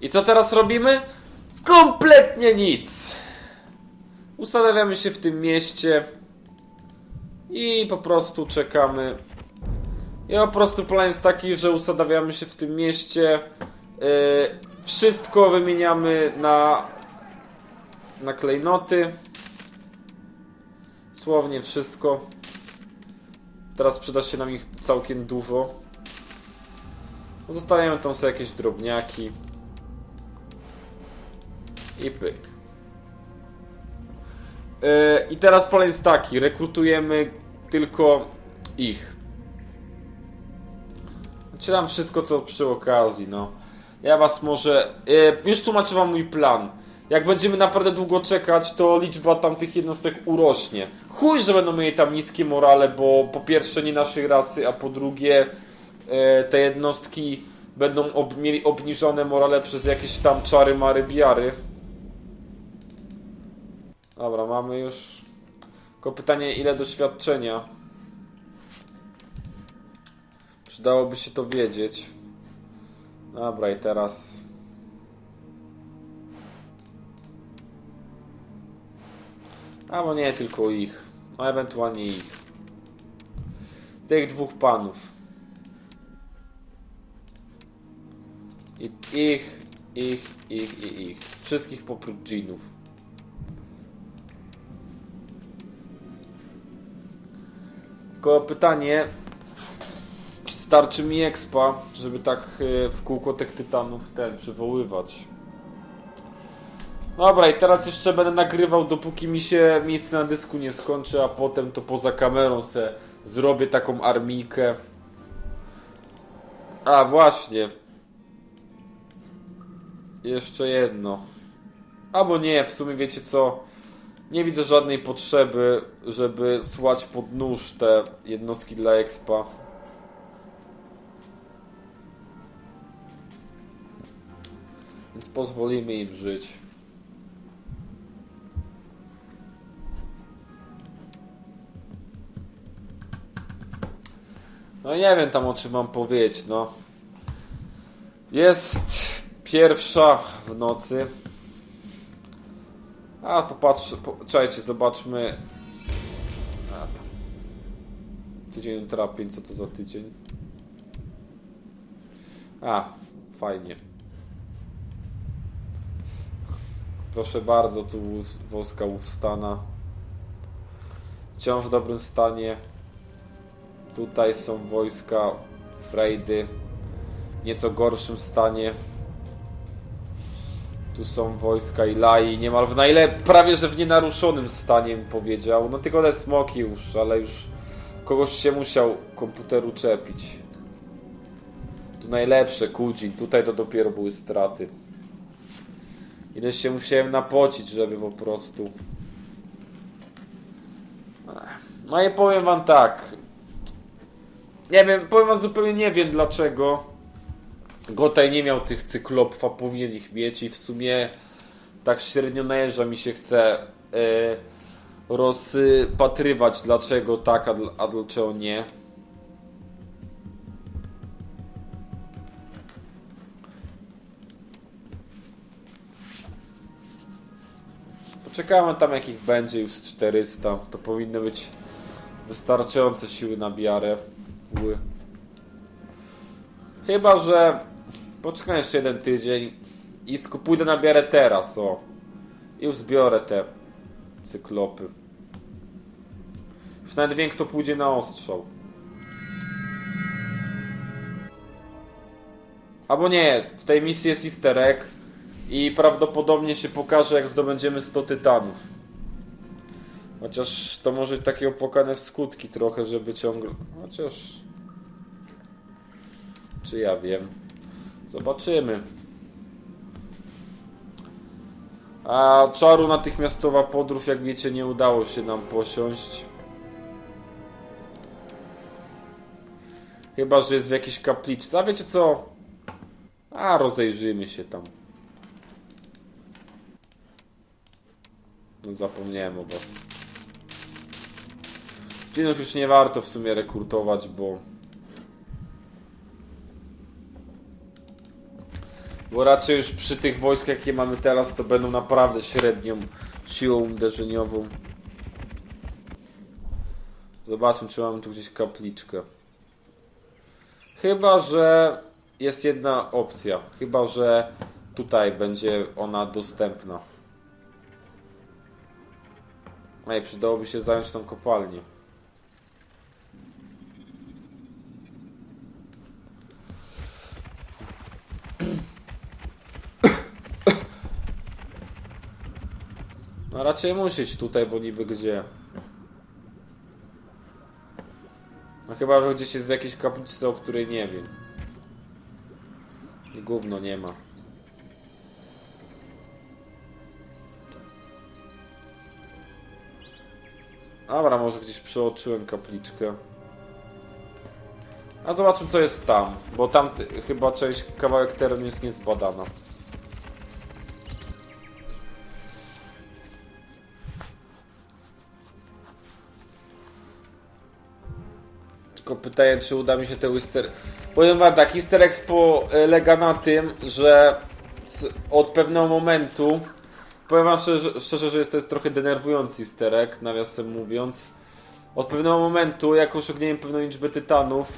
I co teraz robimy? Kompletnie nic. Ustanawiamy się w tym mieście i po prostu czekamy. I po prostu plan jest taki, że ustanawiamy się w tym mieście. Yy, wszystko wymieniamy na, na klejnoty. Słownie wszystko. Teraz przyda się nam ich całkiem dużo. Zostawiamy tam sobie jakieś drobniaki. I pyk. Yy, I teraz plan jest taki, rekrutujemy tylko ich. Nam wszystko co przy okazji, no. Ja was może... Yy, już tłumaczę wam mój plan. Jak będziemy naprawdę długo czekać, to liczba tamtych jednostek urośnie. Chuj, że będą mieli tam niskie morale, bo po pierwsze nie naszej rasy, a po drugie te jednostki będą ob mieli obniżone morale przez jakieś tam czary, mary, biary. Dobra, mamy już. Tylko pytanie, ile doświadczenia? Przydałoby się to wiedzieć. Dobra, i teraz. Albo nie tylko ich. No ewentualnie ich. Tych dwóch panów. Ich, ich, ich i ich. Wszystkich poprócz dżinów. Tylko pytanie, czy starczy mi expa, żeby tak e, w kółko tych tytanów ten przywoływać? Dobra, i teraz jeszcze będę nagrywał, dopóki mi się miejsce na dysku nie skończy, a potem to poza kamerą se zrobię taką armijkę. A, właśnie. Jeszcze jedno. Albo nie, w sumie wiecie co? Nie widzę żadnej potrzeby, żeby słać pod nóż te jednostki dla expa. Więc pozwolimy im żyć. No nie wiem tam o czym mam powiedzieć, no. Jest pierwsza w nocy. A popatrz, po, czekajcie, zobaczmy. A tam. Tydzień trapień, co to za tydzień? A, fajnie. Proszę bardzo, tu woska Ustana. Wciąż w dobrym stanie. Tutaj są wojska Frejdy. W nieco gorszym stanie. Tu są wojska Ilai, niemal w najlep... prawie że w nienaruszonym stanie powiedział. No tylko te smoki już, ale już kogoś się musiał komputeru czepić. Tu najlepsze, Kujin. Tutaj to dopiero były straty. Ile się musiałem napocić, żeby po prostu... No i powiem wam tak. Nie wiem, powiem wam zupełnie nie wiem dlaczego. Gotaj nie miał tych cyklopów, a powinien ich mieć i w sumie tak średnio najeżdża mi się chce e, rozpatrywać dlaczego tak, a, a dlaczego nie. Poczekamy tam jakich będzie już z 400. To powinny być wystarczające siły na biarę. Chyba, że poczekam jeszcze jeden tydzień i skupuję na biarę teraz, o. I już zbiorę te cyklopy. Już nawet wiem, kto pójdzie na ostrzał. Albo nie, w tej misji jest easter egg i prawdopodobnie się pokaże, jak zdobędziemy 100 tytanów. Chociaż to może takie opłakane w skutki trochę, żeby ciągle... Chociaż... Czy ja wiem? Zobaczymy. A czaru natychmiastowa podróż, jak wiecie, nie udało się nam posiąść. Chyba, że jest w jakiejś kapliczce. A wiecie co? A rozejrzymy się tam. No zapomniałem o was. Dżinów już nie warto w sumie rekrutować, bo Bo raczej już przy tych wojskach, jakie mamy teraz, to będą naprawdę średnią siłą uderzeniową. Zobaczmy, czy mamy tu gdzieś kapliczkę. Chyba, że jest jedna opcja. Chyba, że tutaj będzie ona dostępna. Ej, przydałoby się zająć tą kopalnię. Raczej musieć tutaj, bo niby gdzie. No chyba, że gdzieś jest w jakiejś kapliczce, o której nie wiem. I gówno nie ma. Dobra, może gdzieś przeoczyłem kapliczkę. A zobaczmy co jest tam, bo tam chyba część, kawałek terenu jest niezbadana. Pytanie, czy uda mi się te Easter... Powiem wam tak, Easter egg polega na tym, że od pewnego momentu Powiem wam szczerze, szczerze że jest to jest trochę denerwujący easter egg, nawiasem mówiąc. Od pewnego momentu, jak osiągniemy pewną liczbę tytanów,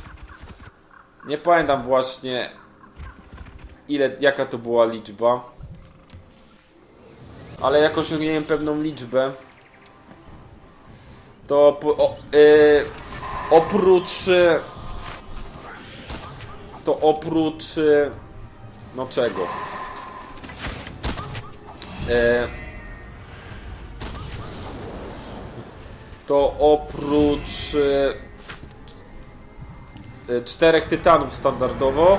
nie pamiętam właśnie ile, jaka to była liczba, ale jak osiągniemy pewną liczbę, to po, o, y, oprócz y, to oprócz y, no czego? E, to oprócz e, czterech tytanów standardowo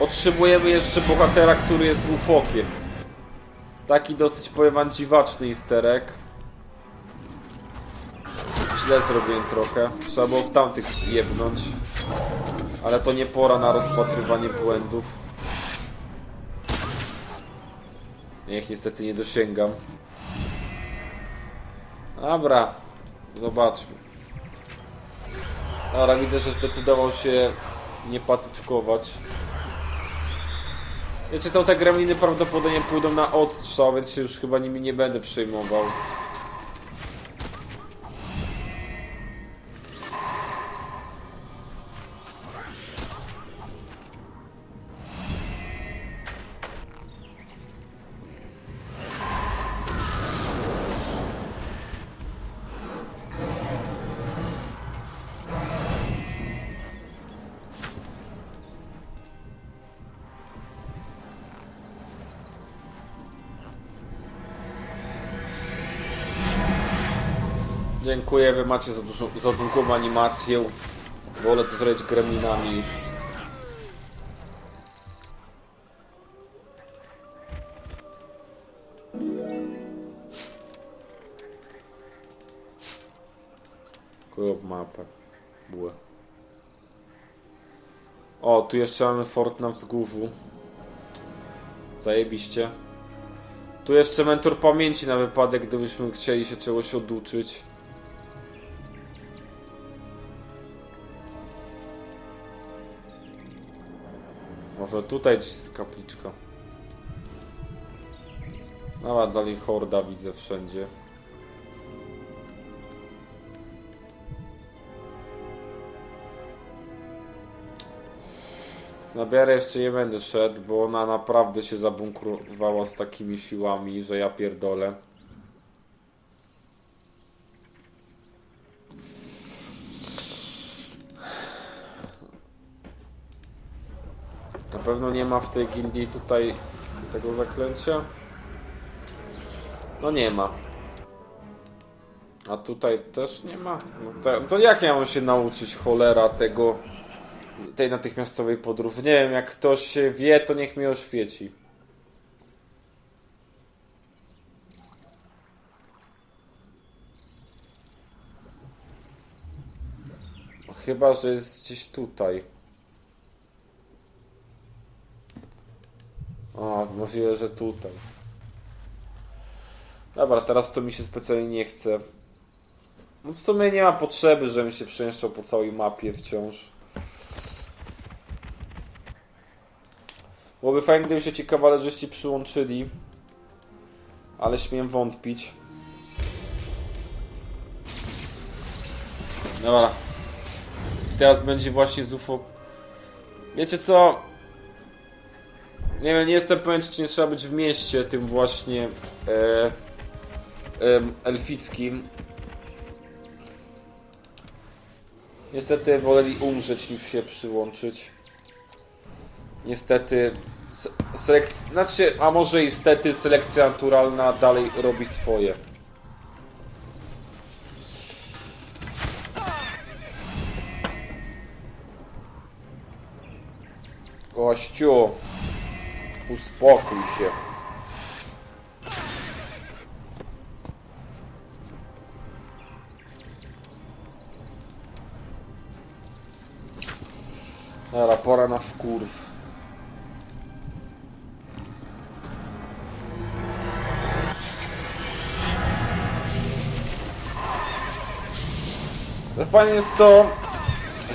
otrzymujemy jeszcze bohatera, który jest ufokiem. Taki dosyć powiem wam dziwaczny easter egg. Źle zrobiłem trochę. Trzeba było w tamtych jebnąć. Ale to nie pora na rozpatrywanie błędów. Ich niestety nie dosięgam. Dobra, zobaczmy. Dobra, widzę, że zdecydował się nie patyczkować. Wiecie co, te gremliny prawdopodobnie pójdą na odstrzał, więc się już chyba nimi nie będę przejmował. Dziękuję, wy macie za, dużą, za długą animację. Wolę to zrobić gremlinami już. Kup mapę. Bułę. O, tu jeszcze mamy fort na wzgórzu. Zajebiście. Tu jeszcze mentor pamięci na wypadek, gdybyśmy chcieli się czegoś oduczyć. Może tutaj gdzieś jest kapliczka. No, a dalej horda widzę wszędzie. Na biarę jeszcze nie będę szedł, bo ona naprawdę się zabunkrowała z takimi siłami, że ja pierdolę. Pewno nie ma w tej gildii tutaj tego zaklęcia. No nie ma. A tutaj też nie ma. No to, to jak ja mam się nauczyć cholera tego tej natychmiastowej podróży? Nie wiem, jak ktoś wie, to niech mnie oświeci. Chyba, że jest gdzieś tutaj. O, możliwe, że tutaj. Dobra, teraz to mi się specjalnie nie chce. No w sumie nie ma potrzeby, żebym się przemieszczał po całej mapie wciąż. Byłoby fajnie, gdyby się ci kawalerzyści przyłączyli. Ale śmiem wątpić. Dobra. Teraz będzie właśnie z UFO. Wiecie co? Nie wiem, nie jestem pewien, czy nie trzeba być w mieście tym właśnie e, em, elfickim. Niestety woleli umrzeć niż się przyłączyć. Niestety se- selekcja, znaczy, a może i stety selekcja naturalna dalej robi swoje. Gościu, uspokój się. Dobra, pora na wkurw. Fajnie jest to,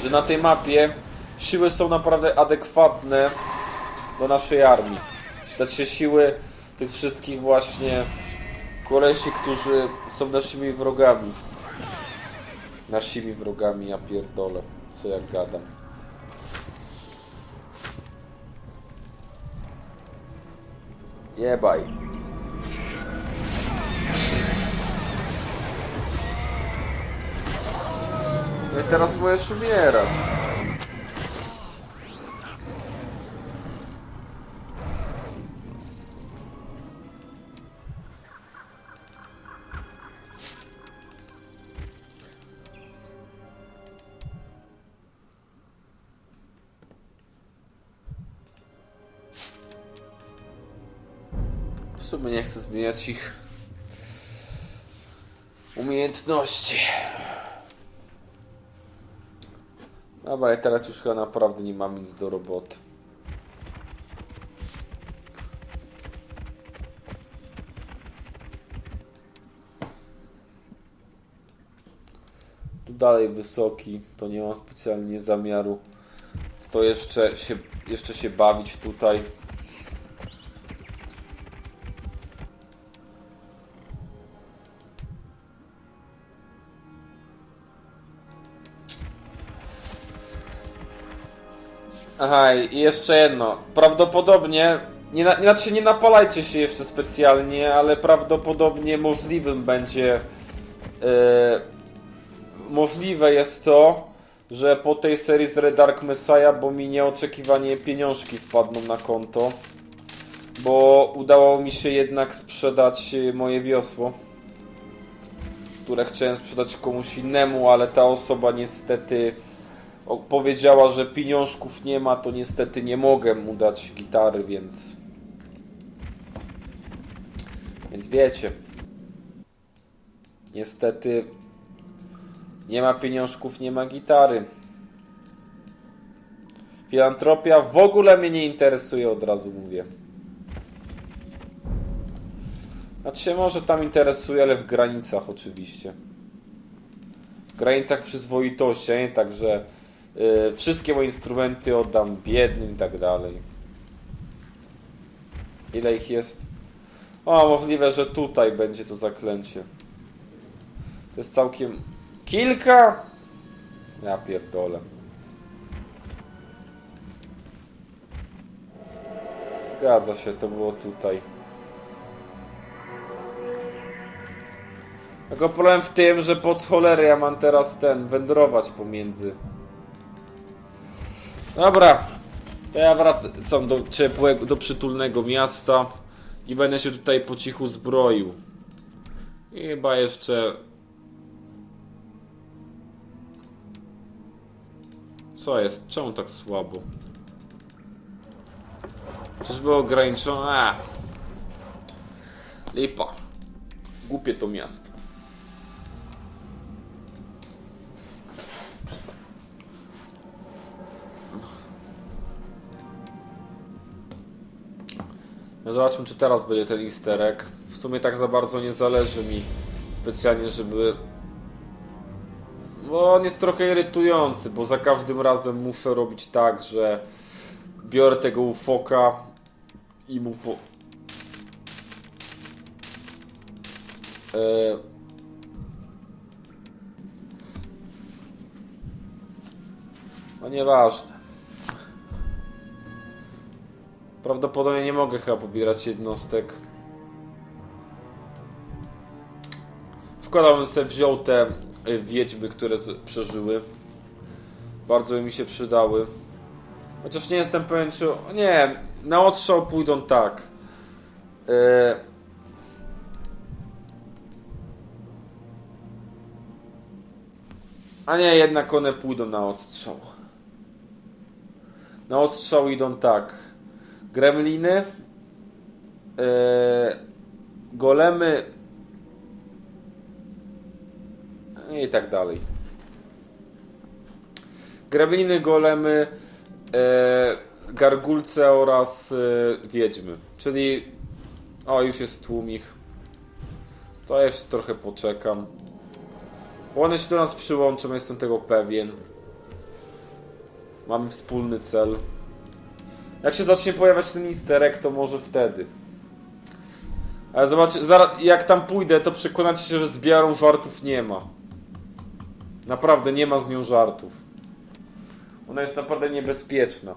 że na tej mapie siły są naprawdę adekwatne do naszej armii. Czytać się siły tych wszystkich właśnie kolesi, którzy są naszymi wrogami. Naszymi wrogami, ja pierdolę. Co jak gadam. Jebaj. No i teraz możesz umierać. Sumie nie chcę zmieniać ich umiejętności. Dobra, i teraz już chyba naprawdę nie mam nic do roboty. Tu dalej wysoki, to nie mam specjalnie zamiaru w to jeszcze się, jeszcze się bawić tutaj. Aha, i jeszcze jedno. Prawdopodobnie, nie, na, znaczy nie napalajcie się jeszcze specjalnie, ale prawdopodobnie możliwym będzie, e, możliwe jest to, że po tej serii z Red Dark Messiah, bo mi nieoczekiwanie pieniążki wpadną na konto, bo udało mi się jednak sprzedać e, moje wiosło, które chciałem sprzedać komuś innemu, ale ta osoba niestety powiedziała, że pieniążków nie ma, to niestety nie mogę mu dać gitary, więc. Więc wiecie. Niestety nie ma pieniążków, nie ma gitary. Filantropia w ogóle mnie nie interesuje, od razu mówię. Znaczy się może tam interesuje, ale w granicach oczywiście. W granicach przyzwoitości, a nie tak, że y, wszystkie moje instrumenty oddam biednym i tak dalej. Ile ich jest? O, możliwe, że tutaj będzie to zaklęcie. To jest całkiem... Kilka? Ja pierdolę. Zgadza się, to było tutaj. Tylko problem w tym, że pod cholery ja mam teraz ten, wędrować pomiędzy. Dobra, to ja wracam do ciepłego, do przytulnego miasta i będę się tutaj po cichu zbroił. I chyba jeszcze... Co jest? Czemu tak słabo? Czyżby ograniczone? Lipa. Głupie to miasto. Zobaczmy, czy teraz będzie ten easter egg. W sumie tak za bardzo nie zależy mi specjalnie, żeby... Bo on jest trochę irytujący, bo za każdym razem muszę robić tak, że biorę tego ufoka i mu po... E... No nieważne. Prawdopodobnie nie mogę chyba pobierać jednostek. Szkoda, bym sobie wziął te y, wiedźmy, które przeżyły. Bardzo by mi się przydały. Chociaż nie jestem pewien, czy... Nie, na ostrzał pójdą tak. E, A nie, jednak one pójdą na odstrzał. Na odstrzał idą tak. Gremliny. e, golemy. I tak dalej. Gremliny, golemy, e, gargulce oraz e, wiedźmy. Czyli. O, już jest tłumich. To jeszcze trochę poczekam. Bo one się do nas przyłączą, jestem tego pewien. Mamy wspólny cel. Jak się zacznie pojawiać ten easter to może wtedy. Ale zaraz jak tam pójdę, to przekonacie się, że z Biarą żartów nie ma. Naprawdę nie ma z nią żartów. Ona jest naprawdę niebezpieczna.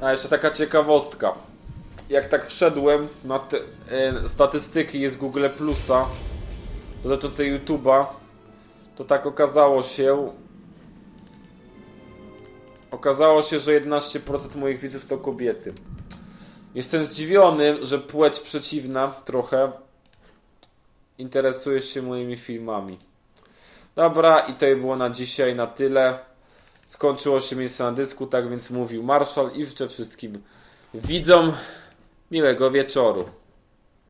A jeszcze taka ciekawostka. Jak tak wszedłem na te e, statystyki z Google Plusa dotyczące YouTube'a, to tak okazało się. Okazało się, że 11% moich widzów to kobiety. Jestem zdziwiony, że płeć przeciwna trochę interesuje się moimi filmami. Dobra, i to było na dzisiaj na tyle. Skończyło się miejsce na dysku, tak więc mówił Marszal i życzę wszystkim widzom miłego wieczoru.